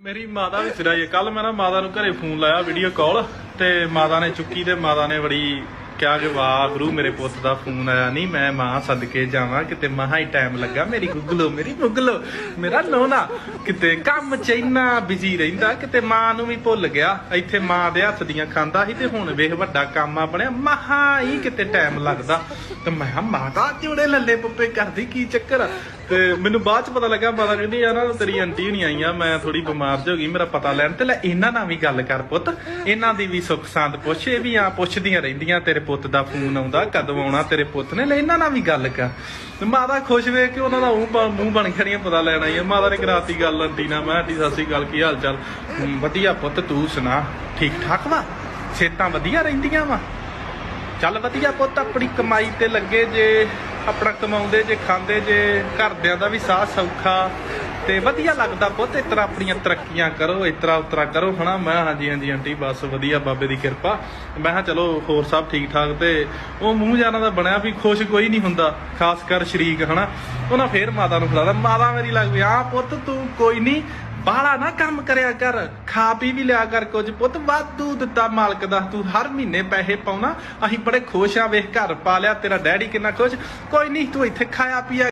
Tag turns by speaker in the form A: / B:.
A: ਮੇਰੀ ਮਾਤਾ ਵੀ ਸਿਰਾ ਜੀ ਕੱਲ ਮੈਂ ਨਾ ਮਾਤਾ ਨੂੰ ਘਰੇ ਫੋਨ ਲਾਇਆ ਵੀਡੀਓ ਕਾਲ ਤੇ ਮਾਤਾ ਨੇ ਚੁੱਕੀ ਤੇ ਮਾਤਾ ਨੇ ਬੜੀ ਕਿਹਾ ਕਿ ਵਾਹ ਗੁਰੂ ਮੇਰੇ ਪੁੱਤ ਦਾ ਫੋਨ ਆਇਆ। ਨਹੀਂ, ਮੈਂ ਮਾਂ ਸਦਕੇ ਜਾਵਾਂ। ਕਿਤੇ ਮਹਾ ਹੀ ਟਾਈਮ ਲੱਗਾ। ਮੇਰੀ ਗੁੱਗਲੋ ਮੇਰੀ ਗੁੱਗਲੋ। ਮੇਰਾ ਲੋਨਾ ਕਿਤੇ ਕੰਮ ਚ ਇੰਨਾ ਬਿਜ਼ੀ ਰਹਿੰਦਾ, ਕਿਤੇ ਮਾਂ ਨੂੰ ਵੀ ਭੁੱਲ ਗਿਆ। ਇੱਥੇ ਮਾਂ ਦੇ ਹੱਥ ਦੀਆਂ ਖਾਂਦਾ ਸੀ ਤੇ ਹੁਣ ਵੇਖ ਵੱਡਾ ਕੰਮ ਆ ਬਣਿਆ ਮਹਾ ਹੀ ਕਿਤੇ ਟਾਈਮ ਲੱਗਦਾ। ਤੇ ਮੈਂ ਕਿਹਾ ਮਾਤਾ ਜੋੜੇ ਲੱਲੇ ਪੱਪੇ ਕਰਦੀ, ਕੀ ਚੱਕਰ ਆ? ਤੇ ਮੈਨੂੰ ਬਾਅਦ ਚ ਪਤਾ ਲੱਗਾ, ਮਾਤਾ ਕਹਿੰਦੀ, ਯਾਰ ਨਾ ਤੇਰੀ ਆਂਟੀ ਨਹੀਂ ਆਈਆਂ ਮੈਂ ਥੋੜੀ ਬਿਮਾਰ ਜਿਹੀ ਹੋ ਗਈ, ਮੇਰਾ ਪਤਾ ਲੈਣ ਤੇ ਲੈ, ਇਹਨਾਂ ਨਾਲ ਵੀ ਗੱਲ ਕਰ ਪੁੱਤ। ਇਹਨਾਂ ਦੀ ਵੀ ਸੁੱਖ ਸਾਂਦ ਪੁੱਛ, ਇਹ ਵੀ ਆ ਪੁੱਛਦੀਆਂ ਰਹਿੰਦੀਆਂ ਤੇਰੇ ਪੁੱਤ ਦਾ ਫੋਨ ਆਉਂਦਾ, ਕਦੋਂ ਆਉਣਾ ਤੇਰੇ ਪੁੱਤ ਨੇ? ਲੈ, ਇਹਨਾਂ ਨਾਲ ਵੀ ਗੱਲ ਕਰ। ਤੇ ਮਾਤਾ ਖੁਸ਼ ਵੇਖ ਕੇ ਉਹਨਾਂ ਦਾ ਮੂੰਹ ਮੂੰਹ ਬਣ ਖੜੀਆਂ ਪਤਾ ਲੈਣ ਆਈ ਮਾਤਾ ਨੇ ਕਰਾਤੀ ਗੱਲ, ਆਂਟੀ ਨਾਲ ਮੈਂ ਆਂਟੀ, ਸਤਿ ਸ਼੍ਰੀ ਅਕਾਲ, ਕੀ ਹਾਲ ਚਾਲ? ਵਧੀਆ ਪੁੱਤ, ਤੂੰ ਸੁਣਾ ਠੀਕ ਠਾਕ ਵਾ? ਸਿਹਤਾਂ ਵਧੀਆ ਰਹਿੰਦੀਆਂ ਵਾ? ਚੱਲ ਵਧੀਆ ਪੁੱਤ, ਆਪਣੀ ਕਮਾਈ ਤੇ ਲੱਗੇ ਜੇ, ਆਪਣਾ ਕਮਾਉਂਦੇ ਜੇ, ਖਾਂਦੇ ਜੇ, ਘਰਦਿਆਂ ਦਾ ਵੀ ਸਾਹ ਸੌਖਾ। ਤੇ ਵਧੀਆ ਲੱਗਦਾ ਪੁੱਤ, ਇਸ ਤਰ੍ਹਾਂ ਆਪਣੀਆਂ ਤਰੱਕੀਆਂ ਕਰੋ, ਇਸ ਤਰ੍ਹਾਂ ਉਤਰਾ ਕਰੋ। ਹਨਾ, ਮੈਂ ਹਾਂਜੀ ਹਾਂਜੀ ਆਂਟੀ, ਬਸ ਵਧੀਆ, ਬਾਬੇ ਦੀ ਕਿਰਪਾ। ਮੈਂ ਕਿਹਾ ਚਲੋ, ਹੋਰ ਸਭ ਠੀਕ ਠਾਕ ਤੇ ਉਹ ਮੂੰਹ ਜਾਣਾ ਦਾ ਬਣਿਆ ਵੀ ਖੁਸ਼ ਕੋਈ ਨਹੀਂ ਹੁੰਦਾ, ਖਾਸ ਕਰ ਸ਼ਰੀਕ, ਹਨਾ। ਉਹਨਾਂ ਫੇਰ ਮਾਤਾ ਨੂੰ ਫਲਾਦਾ ਮਾਤਾ ਮੇਰੀ ਲੱਗ ਵੀ ਆ ਪੁੱਤ, ਤੂੰ ਕੋਈ ਨਹੀਂ, ਬਾਹਲਾ ਨਾ ਕੰਮ ਕਰਿਆ ਕਰ, ਖਾ ਪੀ ਵੀ ਲਿਆ ਕਰ ਕੁਝ। ਪੁੱਤ, ਵਾਧੂ ਦਿੱਤਾ ਮਾਲਕ ਦਾ, ਤੂੰ ਹਰ ਮਹੀਨੇ ਪੈਸੇ ਪਾਉਣਾ, ਅਸੀਂ ਬੜੇ ਖੁਸ਼ ਆ, ਵੇਖ ਘਰ ਪਾ ਲਿਆ, ਤੇਰਾ ਡੈਡੀ ਕਿੰਨਾ ਖੁਸ਼। ਕੋਈ ਨਹੀਂ, ਤੂੰ ਇੱਥੇ ਖਾਇਆ ਪੀਆ